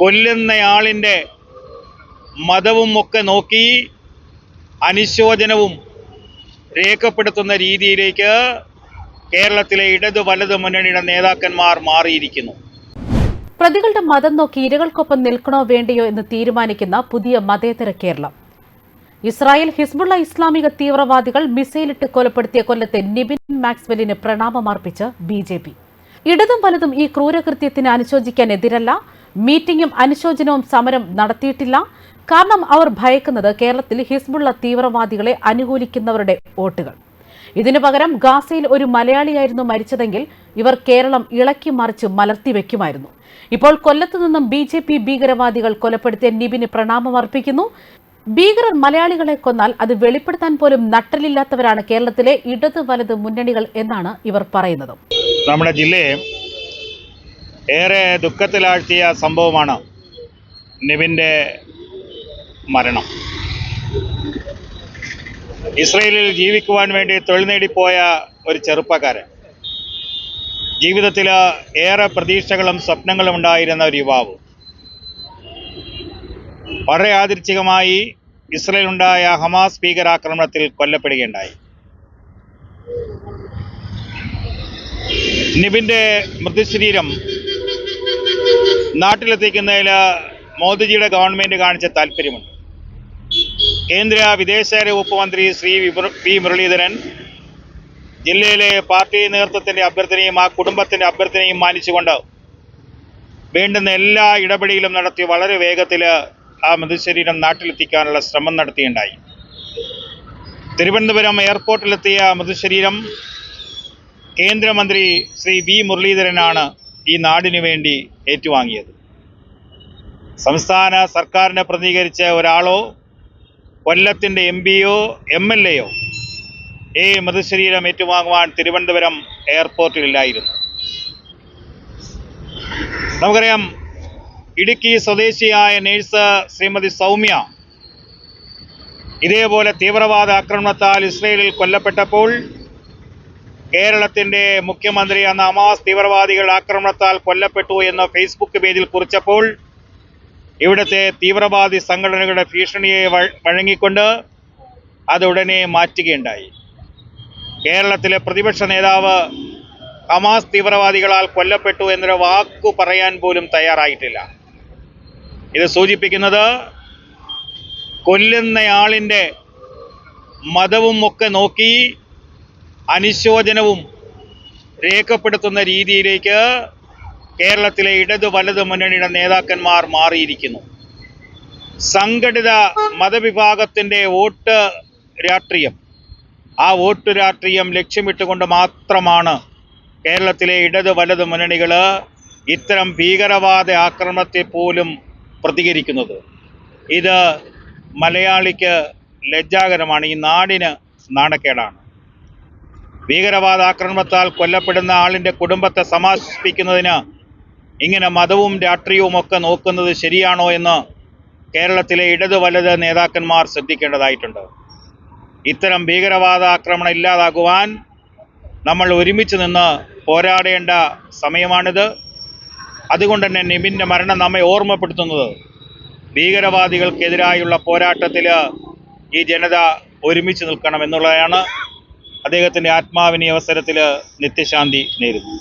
കൊല്ലുന്നയാളിന്റെ മതവും ഒക്കെ നോക്കി അനുശോചനവും രേഖപ്പെടുത്തുന്ന രീതിയിലേക്ക് കേരളത്തിലെ ഇടത് വലത് മുന്നണിയുടെ നേതാക്കന്മാർ മാറിയിരിക്കുന്നു. പ്രതികളുടെ മതം നോക്കി ഇരകൾക്കൊപ്പം നിൽക്കണോ വേണ്ടയോ എന്ന് തീരുമാനിക്കുന്ന പുതിയ മതേതര കേരളം. ഇസ്രായേൽ ഹിസ്ബുള്ള ഇസ്ലാമിക തീവ്രവാദികൾ മിസൈലിട്ട് കൊലപ്പെടുത്തിയ കൊല്ലത്തെ നിബിൻ മാക്സ്വെല്ലിന് പ്രണാമമർപ്പിച്ച് ബി ജെ പി. ഇടതും വലതും ഈ ക്രൂരകൃത്യത്തിന് അനുശോചിക്കാൻ എതിരല്ല മീറ്റിംഗും അനുശോചനവും സമരം നടത്തിയിട്ടില്ല. കാരണം അവർ ഭയക്കുന്നത് കേരളത്തിൽ ഹിസ്ബുള്ള തീവ്രവാദികളെ അനുകൂലിക്കുന്നവരുടെ വോട്ടുകൾ. ഇതിനു പകരം ഗാസയിൽ ഒരു മലയാളിയായിരുന്നു മരിച്ചതെങ്കിൽ ഇവർ കേരളം ഇളക്കി മറിച്ച് മലർത്തി വെക്കുമായിരുന്നു. ഇപ്പോൾ കൊല്ലത്തു നിന്നും ബി ജെ പി ഭീകരവാദികൾ കൊലപ്പെടുത്തിയ നിബിന് പ്രണാമം അർപ്പിക്കുന്നു. ഭീകരർ മലയാളികളെ കൊന്നാൽ അത് വെളിപ്പെടുത്താൻ പോലും നട്ടലില്ലാത്തവരാണ് കേരളത്തിലെ ഇടത് വലത് മുന്നണികൾ എന്നാണ് ഇവർ പറയുന്നത്. നമ്മുടെ ജില്ലയെ ഏറെ ദുഃഖത്തിലാഴ്ത്തിയ സംഭവമാണ് നിവിന്റെ മരണം. ഇസ്രയേലിൽ ജീവിക്കുവാൻ വേണ്ടി തൊഴിൽ നേടിപ്പോയ ഒരു ചെറുപ്പക്കാരൻ. ജീവിതത്തിൽ ഏറെ പ്രതീക്ഷകളും സ്വപ്നങ്ങളും ഉണ്ടായിരുന്ന ഒരു യുവാവ്. വളരെ ആദർശികമായി ഇസ്രയേലുണ്ടായ ഹമാസ് ഭീകരാക്രമണത്തിൽ കൊല്ലപ്പെടുകയുണ്ടായി. നിബിന്റെ മൃതശരീരം നാട്ടിലെത്തിക്കുന്നതിൽ മോദിജിയുടെ ഗവൺമെന്റ് കാണിച്ച താല്പര്യമുണ്ട്. കേന്ദ്ര വിദേശകാര്യ വകുപ്പ് മന്ത്രി ശ്രീ വി മുരളീധരൻ ജില്ലയിലെ പാർട്ടി നേതൃത്വത്തിന്റെ അഭ്യർത്ഥനയും ആ കുടുംബത്തിന്റെ അഭ്യർത്ഥനയും മാനിച്ചുകൊണ്ട് വേണ്ടുന്ന എല്ലാ ഇടപെടലും നടത്തി വളരെ വേഗത്തിൽ ആ മൃതശരീരം നാട്ടിലെത്തിക്കാനുള്ള ശ്രമം നടത്തിയുണ്ടായി. തിരുവനന്തപുരം എയർപോർട്ടിലെത്തിയ മൃതശരീരം കേന്ദ്രമന്ത്രി ശ്രീ വി മുരളീധരനാണ് ഈ നാടിനു വേണ്ടി ഏറ്റുവാങ്ങിയത്. സംസ്ഥാന സർക്കാരിനെ പ്രതികരിച്ച ഒരാളോ കൊല്ലത്തിന്റെ എം പിയോ എം എൽ എയോ ഈ മൃതശരീരം ഏറ്റുവാങ്ങുവാൻ തിരുവനന്തപുരം എയർപോർട്ടിലില്ലായിരുന്നു നമുക്കറിയാം ഇടുക്കി സ്വദേശിയായ നേഴ്സ് ശ്രീമതി സൗമ്യ ഇതേപോലെ തീവ്രവാദ ആക്രമണത്താൽ ഇസ്രയേലിൽ കൊല്ലപ്പെട്ടപ്പോൾ കേരളത്തിന്റെ മുഖ്യമന്ത്രി അന്ന് ഹമാസ് തീവ്രവാദികൾ ആക്രമണത്താൽ കൊല്ലപ്പെട്ടു എന്ന് ഫേസ്ബുക്ക് പേജിൽ കുറിച്ചപ്പോൾ ഇവിടുത്തെ തീവ്രവാദി സംഘടനകളുടെ ഭീഷണിയെ വഴ- വഴങ്ങിക്കൊണ്ട് അതുടനെ മാറ്റുകയുണ്ടായി. കേരളത്തിലെ പ്രതിപക്ഷ നേതാവ് ഹമാസ് തീവ്രവാദികളാൽ കൊല്ലപ്പെട്ടു എന്നൊരു വാക്കു പറയാൻ പോലും തയ്യാറായിട്ടില്ല. ഇത് സൂചിപ്പിക്കുന്നത് കൊല്ലുന്നയാളിന്റെ മതവും ഒക്കെ നോക്കി അനുശോചനവും രേഖപ്പെടുത്തുന്ന രീതിയിലേക്ക് കേരളത്തിലെ ഇടതു വലത് മുന്നണിയുടെ നേതാക്കന്മാർ മാറിയിരിക്കുന്നു. സംഘടിത മതവിഭാഗത്തിന്റെ വോട്ട് രാഷ്ട്രീയം ആ വോട്ട് രാഷ്ട്രീയം ലക്ഷ്യമിട്ടുകൊണ്ട് മാത്രമാണ് കേരളത്തിലെ ഇടത് വലത് മുന്നണികൾ ഇത്തരം ഭീകരവാദ ആക്രമണത്തെ പോലും പ്രതികരിക്കുന്നത്. ഇത് മലയാളിക്ക് ലജ്ജാകരമാണ്. ഈ നാടിന് നാണക്കേടാണ്. ഭീകരവാദ ആക്രമണത്താൽ കൊല്ലപ്പെടുന്ന ആളിന്റെ കുടുംബത്തെ സമാശ്വസിപ്പിക്കുന്നതിന് ഇങ്ങനെ മതവും രാഷ്ട്രീയവും ഒക്കെ നോക്കുന്നത് ശരിയാണോ എന്ന് കേരളത്തിലെ ഇടത് വലത് നേതാക്കന്മാർ ശ്രദ്ധിക്കേണ്ടതായിട്ടുണ്ട്. ഇത്തരം ഭീകരവാദ ആക്രമണം ഇല്ലാതാകുവാൻ നമ്മൾ ഒരുമിച്ച് നിന്ന് പോരാടേണ്ട സമയമാണിത്. അതുകൊണ്ട് തന്നെ നിബിന്റെ മരണം നമ്മെ ഓർമ്മപ്പെടുത്തുന്നത് ഭീകരവാദികൾക്കെതിരായുള്ള പോരാട്ടത്തിൽ ഈ ജനത ഒരുമിച്ച് നിൽക്കണം എന്നുള്ളതാണ്. അദ്ദേഹത്തിന്റെ ആത്മാവിനെ അവസരത്തിൽ നിത്യശാന്തി നേരുന്നു.